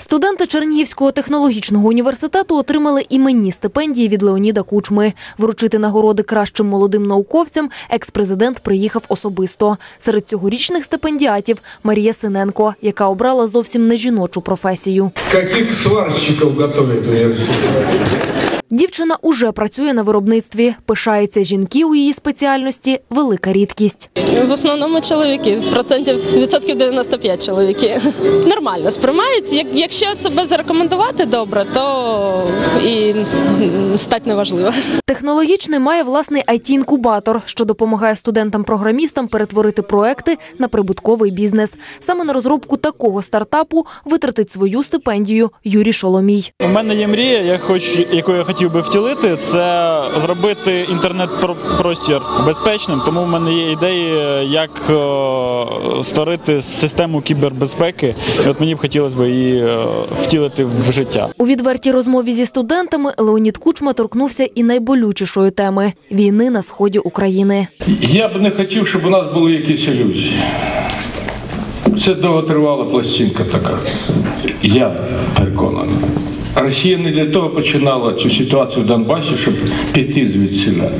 Студенти Чернігівського технологічного університету отримали іменні стипендії від Леоніда Кучми. Вручити нагороди кращим молодим науковцям екс-президент приїхав особисто. Серед цьогорічних стипендіатів Марія Синенко, яка обрала зовсім не жіночу професію. Каких сварщиков готовит университет? Дівчина уже працює на виробництві. Пишається жінки у її спеціальності велика рідкість. В основному чоловіки, процентів відсотків 95 чоловіки. Нормально сприймають. Як, якщо себе зарекомендувати добре, то і стать неважливо. Технологічний має власний IT-інкубатор, що допомагає студентам-програмістам перетворити проекти на прибутковий бізнес. Саме на розробку такого стартапу витратить свою стипендію Юрій Шоломій. У мене є мрія, я хоч, яку я хотів би втілити, це зробити інтернет-простір безпечним. Тому в мене є ідеї, як е, створити систему кібербезпеки. І от мені б хотілося б її е, втілити в життя. У відвертій розмові зі студентами Леонід Кучма торкнувся і найболючішої теми війни на сході України. Я б не хотів, щоб у нас були якісь ілюзії. Це довготривала пластинка така. Я переконаний. Росія не для того починала цю ситуацію в Донбасі, щоб піти звідсіля.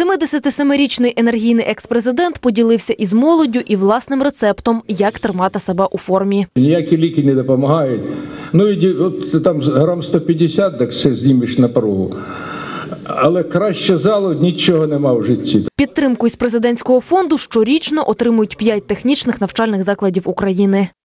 77-річний енергійний екс-президент поділився із молоддю і власним рецептом, як тримати себе у формі. Ніякі ліки не допомагають. Ну і от там грам 150, так все знімеш на порогу. Але краще залу нічого нема в житті. Підтримку із президентського фонду щорічно отримують п'ять технічних навчальних закладів України.